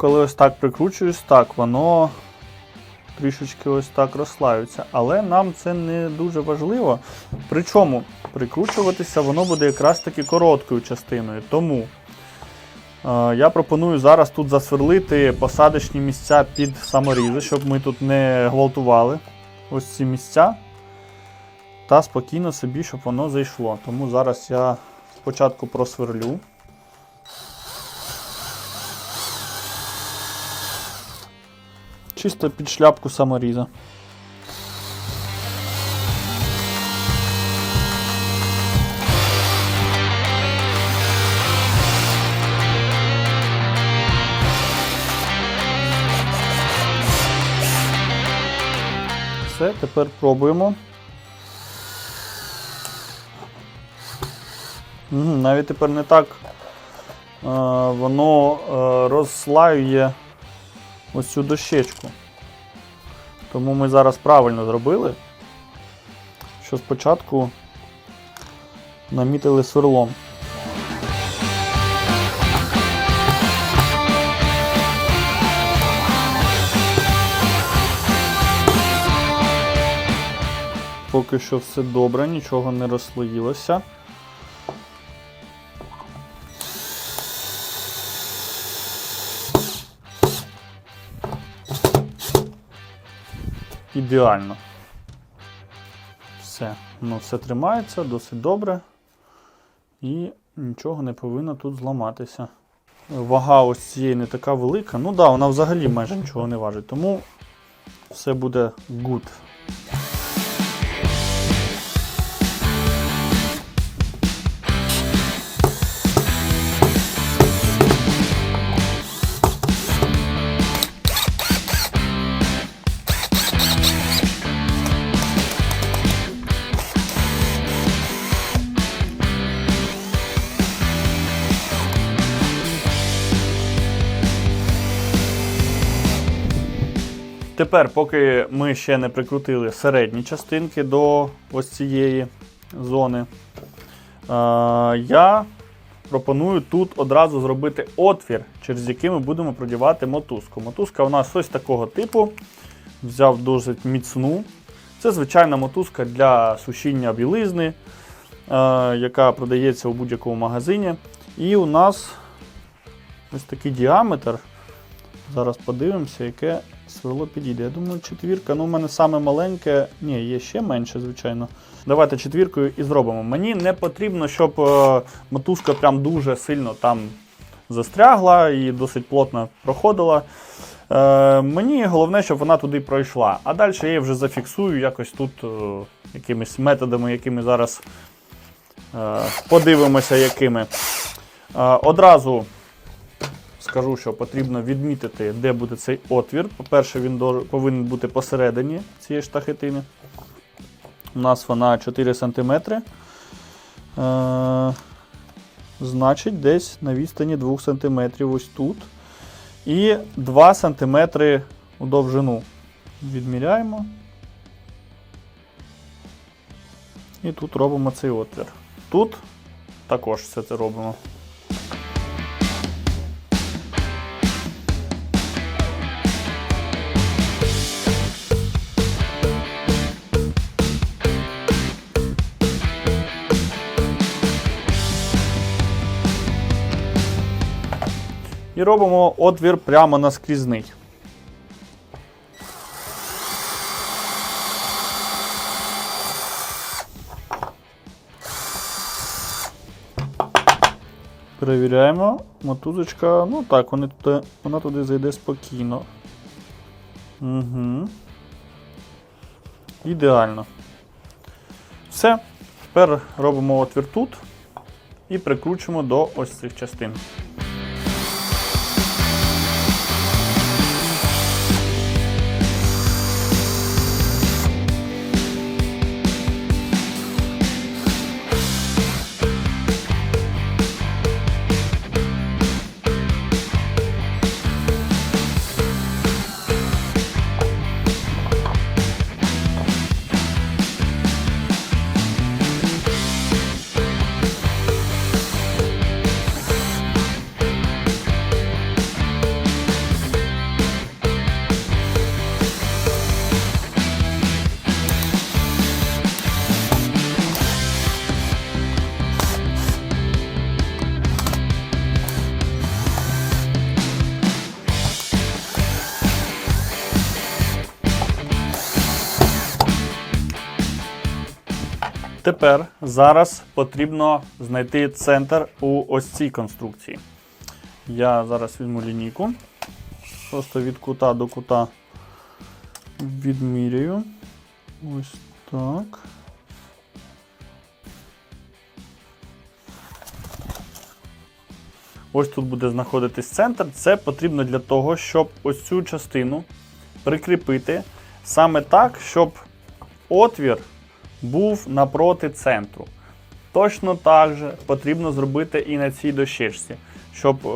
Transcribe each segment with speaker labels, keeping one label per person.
Speaker 1: Коли ось так прикручуєш, так, воно трішечки ось так розслаюється. Але нам це не дуже важливо. Причому прикручуватися воно буде якраз таки короткою частиною. Тому е, я пропоную зараз тут засверлити посадочні місця під саморізи, щоб ми тут не гвалтували ось ці місця. Та спокійно собі, щоб воно зайшло. Тому зараз я спочатку просверлю. Чисто під шляпку саморіза. Все, тепер пробуємо. Навіть тепер не так е, воно е, розслаює ось цю дощечку. Тому ми зараз правильно зробили, що спочатку намітили сверлом. Поки що все добре, нічого не розслоїлося. Ідеально. Все, ну все тримається досить добре. І нічого не повинно тут зламатися. Вага ось цієї не така велика. Ну так, да, вона взагалі майже нічого не важить, тому все буде good. Тепер, поки ми ще не прикрутили середні частинки до ось цієї зони, е, я пропоную тут одразу зробити отвір, через який ми будемо продівати мотузку. Мотузка у нас ось такого типу. Взяв досить міцну. Це звичайна мотузка для сушіння білизни, е, яка продається у будь-якому магазині. І у нас ось такий діаметр. Зараз подивимося, яке сверло підійде. Я думаю, четвірка. Ну, у мене саме маленьке. Ні, є ще менше, звичайно. Давайте четвіркою і зробимо. Мені не потрібно, щоб е, мотузка прям дуже сильно там застрягла і досить плотно проходила. Е, мені головне, щоб вона туди пройшла. А далі я її вже зафіксую якось тут е, якимись методами, якими зараз е, подивимося, якими. Е, одразу скажу, що потрібно відмітити, де буде цей отвір. По-перше, він повинен бути посередині цієї штахетини. У нас вона 4 см. Е, значить, десь на відстані 2 см ось тут. І 2 см у довжину. Відміряємо. І тут робимо цей отвір. Тут також все це робимо. І робимо отвір прямо наскрізний. Перевіряємо. Мотузочка, ну так, вони туди, вона туди зайде спокійно. Угу. Ідеально. Все. Тепер робимо отвір тут і прикручуємо до ось цих частин. Тепер зараз потрібно знайти центр у ось цій конструкції. Я зараз візьму лінійку. Просто від кута до кута відміряю. Ось так. Ось тут буде знаходитись центр. Це потрібно для того, щоб ось цю частину прикріпити саме так, щоб отвір був напроти центру. Точно так же потрібно зробити і на цій дощечці, щоб е,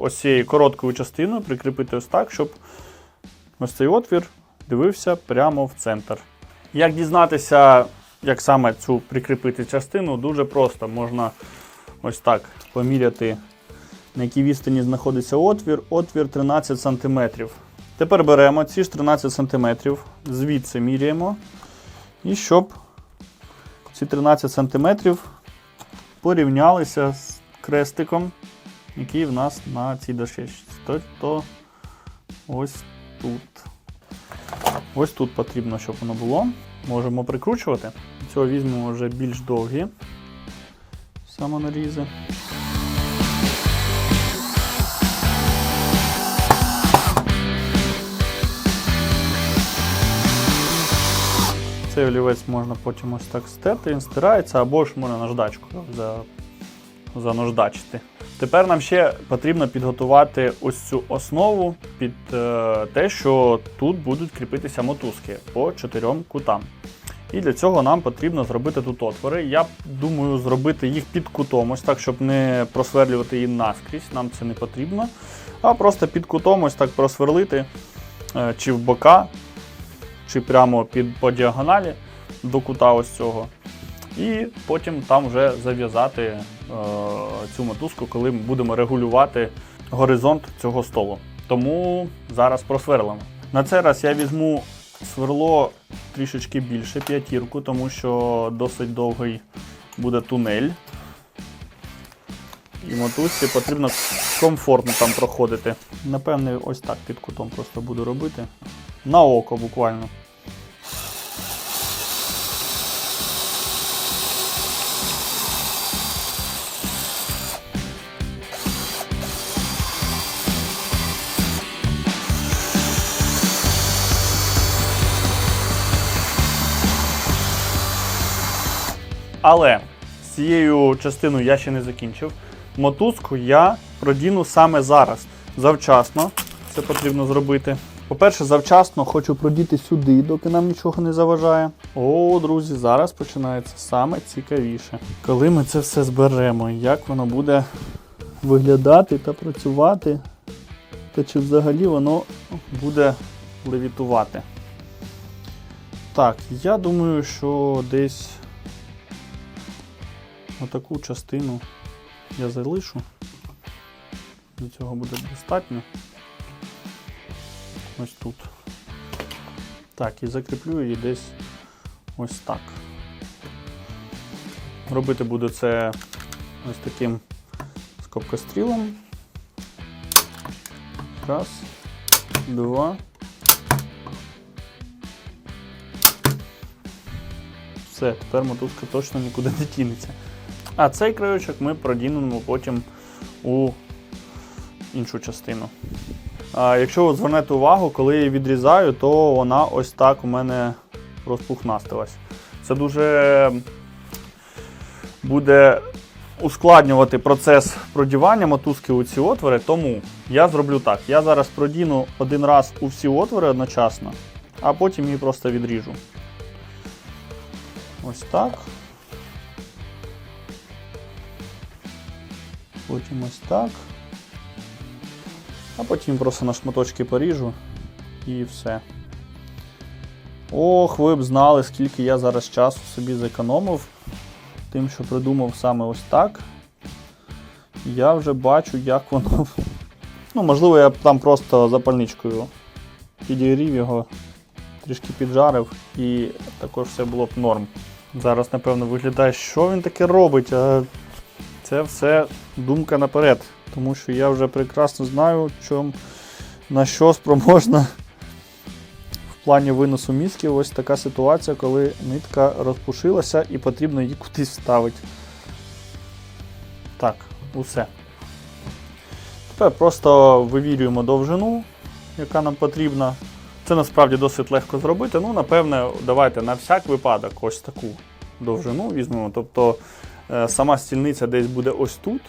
Speaker 1: ось цією короткою частиною прикріпити ось так, щоб ось цей отвір дивився прямо в центр. Як дізнатися, як саме цю прикріпити частину, дуже просто. Можна ось так поміряти, на якій відстані знаходиться отвір. Отвір 13 см. Тепер беремо ці ж 13 см, звідси міряємо. І щоб ці 13 см порівнялися з крестиком, який в нас на цій дощечці. Тобто ось тут. Ось тут потрібно, щоб воно було. Можемо прикручувати. Цього візьмемо вже більш довгі самонарізи. Цей олівець можна потім ось так стерти, він стирається, або ж можна наждачку за, зануждачити. Тепер нам ще потрібно підготувати ось цю основу під е, те, що тут будуть кріпитися мотузки по чотирьом кутам. І для цього нам потрібно зробити тут отвори. Я думаю, зробити їх під кутом, ось так, щоб не просверлювати її наскрізь, нам це не потрібно. А просто під кутом ось так просверлити е, чи в бока, чи прямо під, по діагоналі до кута ось цього. І потім там вже зав'язати е, цю мотузку, коли ми будемо регулювати горизонт цього столу. Тому зараз просверлимо. На цей раз я візьму сверло трішечки більше, п'ятірку, тому що досить довгий буде тунель. І мотузці потрібно комфортно там проходити. Напевне, ось так під кутом просто буду робити. На око буквально. Але з цією частиною я ще не закінчив. Мотузку я продіну саме зараз. Завчасно це потрібно зробити. По-перше, завчасно хочу продіти сюди, доки нам нічого не заважає. О, друзі, зараз починається саме цікавіше. Коли ми це все зберемо, як воно буде виглядати та працювати, та чи взагалі воно буде левітувати. Так, я думаю, що десь отаку частину я залишу. До цього буде достатньо. Ось тут. Так, і закріплю її десь ось так. Робити буду це ось таким скобкострілом. Раз, два. Все, тепер мотузка точно нікуди не тінеться. А цей краючок ми продінемо потім у іншу частину. А якщо ви звернете увагу, коли я її відрізаю, то вона ось так у мене розпухнастилась. Це дуже буде ускладнювати процес продівання мотузки у ці отвори, тому я зроблю так. Я зараз продіну один раз у всі отвори одночасно, а потім її просто відріжу. Ось так. Потім ось так. А потім просто на шматочки поріжу і все. Ох, ви б знали, скільки я зараз часу собі зекономив, тим, що придумав саме ось так. Я вже бачу, як воно. Ну, можливо, я б там просто запальничкою підігрів його, трішки піджарив і також все було б норм. Зараз, напевно, виглядає, що він таке робить, а це все думка наперед. Тому що я вже прекрасно знаю, чом, на що спроможна в плані виносу мізків ось така ситуація, коли нитка розпушилася і потрібно її кудись вставити. Так, усе. Тепер просто вивірюємо довжину, яка нам потрібна. Це насправді досить легко зробити. Ну, напевне, давайте на всяк випадок ось таку довжину візьмемо. Тобто е, сама стільниця десь буде ось тут.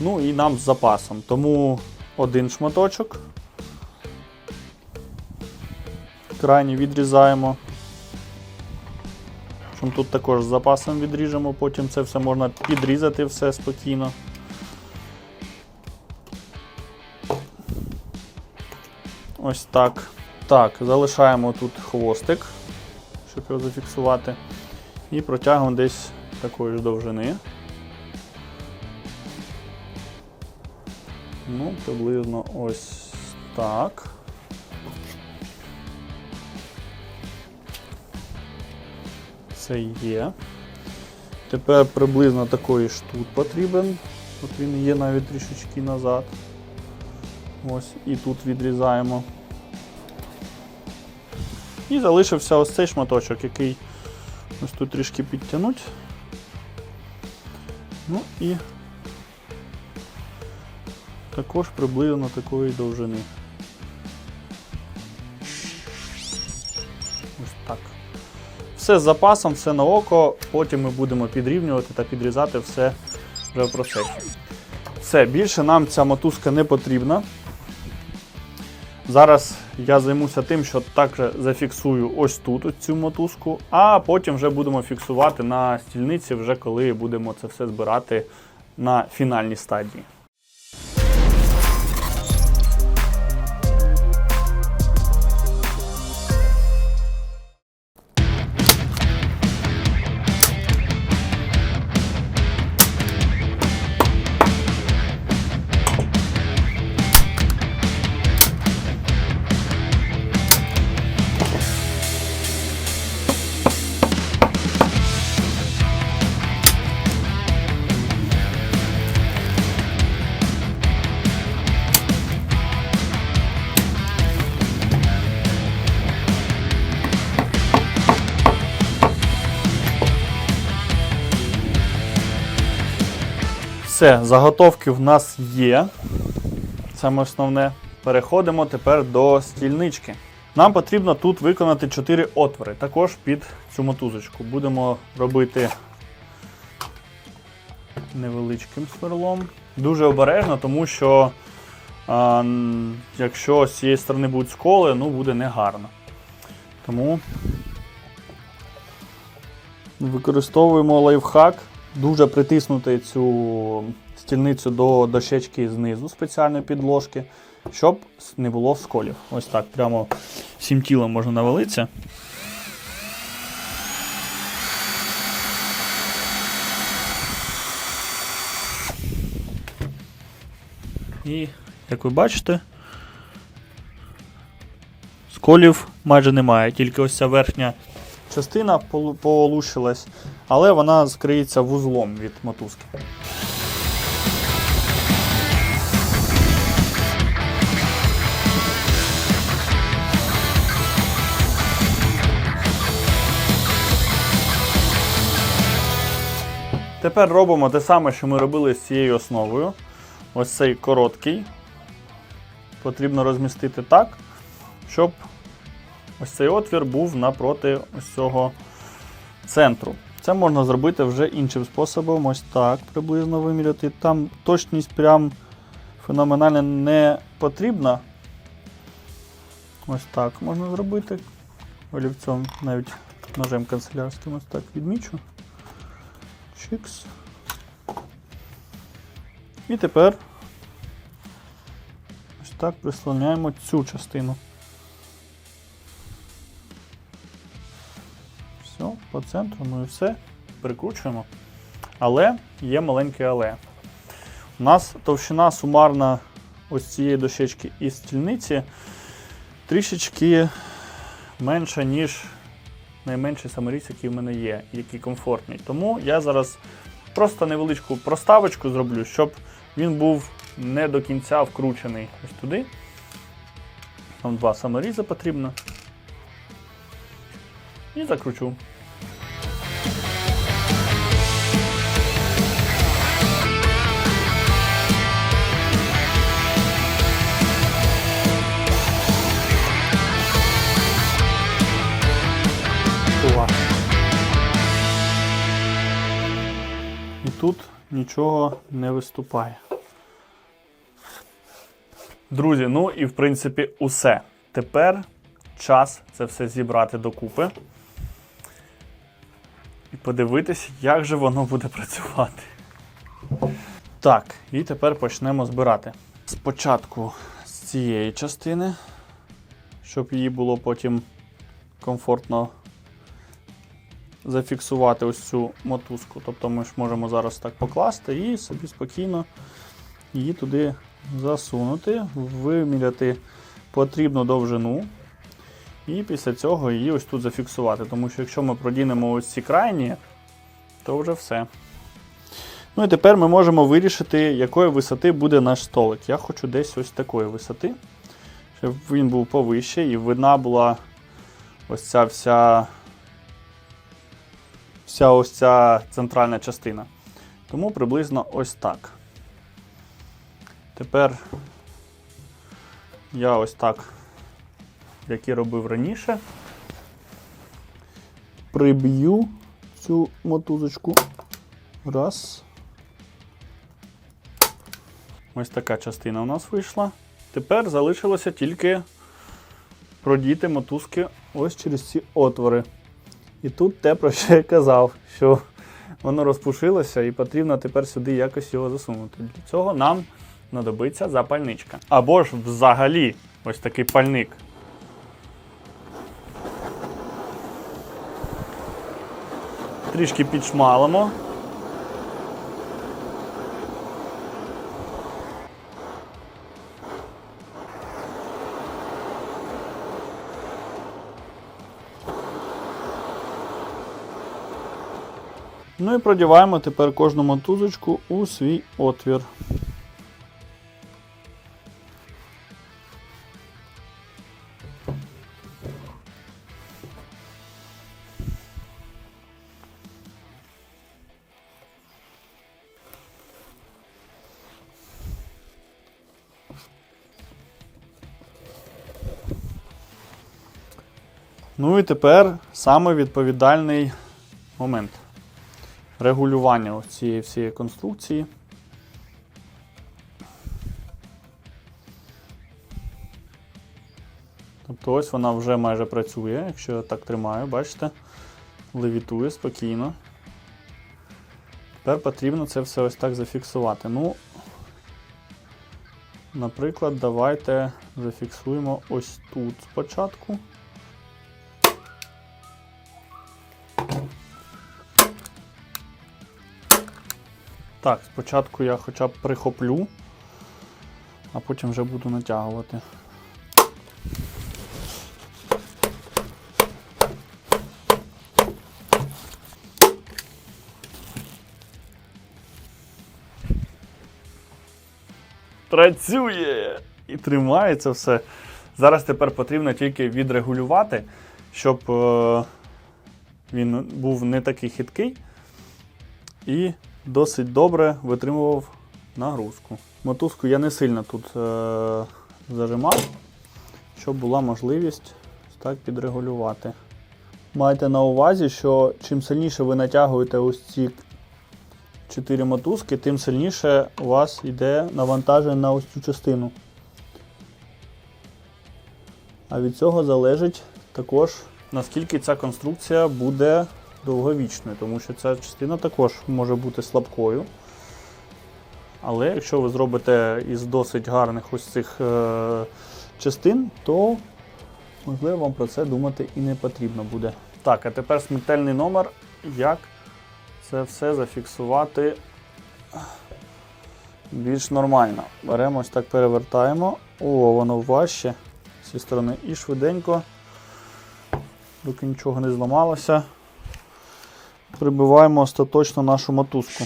Speaker 1: Ну і нам з запасом. Тому один шматочок. Крайні відрізаємо. Тут також з запасом відріжемо, потім це все можна підрізати все спокійно. Ось так. Так, залишаємо тут хвостик, щоб його зафіксувати. І протягуємо десь такої ж довжини. Ну, приблизно ось так. Це є. Тепер приблизно такої ж тут потрібен. От він є навіть трішечки назад. Ось, і тут відрізаємо. І залишився ось цей шматочок, який ось тут трішки підтягнуть. Ну і також приблизно такої довжини. Ось так. Все з запасом, все на око, потім ми будемо підрівнювати та підрізати все вже в процесі. Все, більше нам ця мотузка не потрібна. Зараз я займуся тим, що також зафіксую ось тут ось цю мотузку, а потім вже будемо фіксувати на стільниці, вже коли будемо це все збирати на фінальній стадії. Все, заготовки в нас є. Саме основне. Переходимо тепер до стільнички. Нам потрібно тут виконати 4 отвори, також під цю мотузочку. Будемо робити невеличким сверлом. Дуже обережно, тому що а, якщо з цієї сторони будуть сколи, ну буде негарно. Тому використовуємо лайфхак. Дуже притиснути цю стільницю до дощечки знизу спеціальної підложки, щоб не було сколів. Ось так, прямо всім тілом можна навалитися. І, як ви бачите, сколів майже немає, тільки ось ця верхня частина полу- полущилась, але вона скриється вузлом від мотузки. Тепер робимо те саме, що ми робили з цією основою. Ось цей короткий. Потрібно розмістити так, щоб ось цей отвір був напроти ось цього центру. Це можна зробити вже іншим способом, ось так приблизно виміряти. Там точність прям феноменально не потрібна. Ось так можна зробити. Олівцем навіть ножем канцелярським ось так відмічу. Чікс. І тепер ось так прислоняємо цю частину. По центру, ну і все. Прикручуємо. Але є маленьке але. У нас товщина сумарна ось цієї дощечки і стільниці трішечки менша, ніж найменший саморіз, який в мене є, який комфортний. Тому я зараз просто невеличку проставочку зроблю, щоб він був не до кінця вкручений ось туди. Там два саморізи потрібно. і закручу. Нічого не виступає. Друзі, ну і в принципі усе. Тепер час це все зібрати докупи. І подивитись, як же воно буде працювати. Так, і тепер почнемо збирати. Спочатку з цієї частини, щоб її було потім комфортно зафіксувати ось цю мотузку. Тобто ми ж можемо зараз так покласти і собі спокійно її туди засунути, виміряти потрібну довжину. І після цього її ось тут зафіксувати. Тому що якщо ми продінемо ось ці крайні, то вже все. Ну і тепер ми можемо вирішити, якої висоти буде наш столик. Я хочу десь ось такої висоти, щоб він був повище і видна була ось ця вся вся ось ця центральна частина. Тому приблизно ось так. Тепер я ось так, як і робив раніше, приб'ю цю мотузочку. Раз. Ось така частина у нас вийшла. Тепер залишилося тільки продіти мотузки ось через ці отвори. І тут те, про що я казав, що воно розпушилося і потрібно тепер сюди якось його засунути. Для цього нам знадобиться запальничка. Або ж взагалі ось такий пальник. Трішки підшмалимо. І продіваємо тепер кожну мотузочку у свій отвір. Ну і тепер саме відповідальний момент регулювання ось цієї всієї конструкції. Тобто ось вона вже майже працює, якщо я так тримаю, бачите, левітує спокійно. Тепер потрібно це все ось так зафіксувати. Ну, наприклад, давайте зафіксуємо ось тут спочатку. Так, спочатку я хоча б прихоплю, а потім вже буду натягувати. Працює! І тримається все. Зараз тепер потрібно тільки відрегулювати, щоб е, він був не такий хиткий. І досить добре витримував нагрузку. Мотузку я не сильно тут е- зажимав, щоб була можливість так підрегулювати. Майте на увазі, що чим сильніше ви натягуєте ось ці 4 мотузки, тим сильніше у вас йде навантаження на ось цю частину. А від цього залежить також, наскільки ця конструкція буде довговічною, тому що ця частина також може бути слабкою. Але якщо ви зробите із досить гарних ось цих е частин, то можливо вам про це думати і не потрібно буде. Так, а тепер смертельний номер, як це все зафіксувати більш нормально. Беремо ось так перевертаємо. О, воно важче з цієї сторони і швиденько, доки нічого не зламалося прибиваємо остаточно нашу мотузку.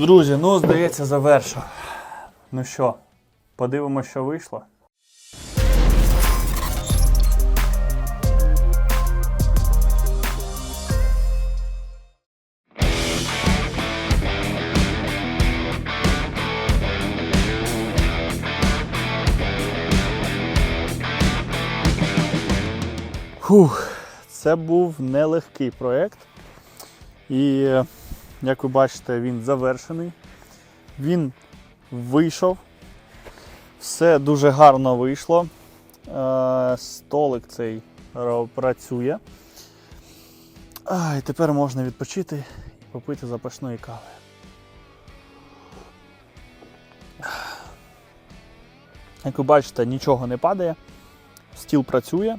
Speaker 1: Друзі, ну здається, завершив. Ну що, подивимося, що вийшло. Фух, це був нелегкий проєкт. І як ви бачите, він завершений. Він вийшов. Все дуже гарно вийшло. Е, Столик цей працює. І тепер можна відпочити і попити запашної кави. Як ви бачите, нічого не падає, стіл працює.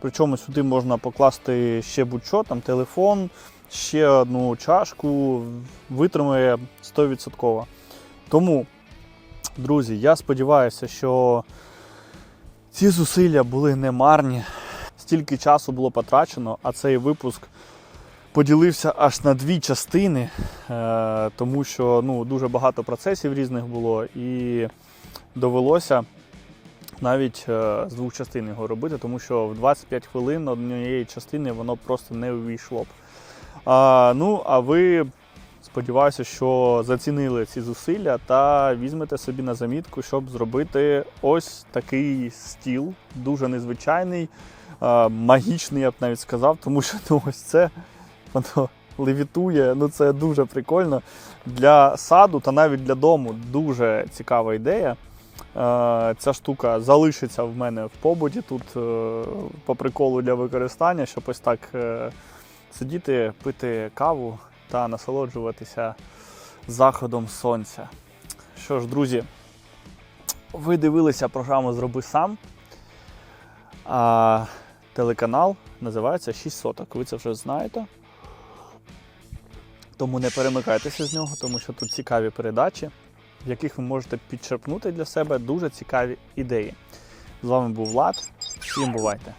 Speaker 1: Причому сюди можна покласти ще будь-що, там телефон, ще одну чашку, витримає 100%. Тому, друзі, я сподіваюся, що ці зусилля були не марні. Стільки часу було потрачено, а цей випуск поділився аж на дві частини, е, тому що ну, дуже багато процесів різних було і довелося навіть е, з двох частин його робити, тому що в 25 хвилин однієї частини воно просто не увійшло б. А, ну, а ви сподіваюся, що зацінили ці зусилля та візьмете собі на замітку, щоб зробити ось такий стіл, дуже незвичайний, а, магічний, я б навіть сказав, тому що ну, ось це воно левітує. Ну це дуже прикольно. Для саду та навіть для дому дуже цікава ідея. Ця штука залишиться в мене в побуті тут е, по приколу для використання, щоб ось так е, сидіти, пити каву та насолоджуватися заходом сонця. Що ж, друзі, ви дивилися програму Зроби сам. А телеканал називається 6 соток. Ви це вже знаєте. Тому не перемикайтеся з нього, тому що тут цікаві передачі в яких ви можете підчерпнути для себе дуже цікаві ідеї. З вами був Влад. Всім бувайте!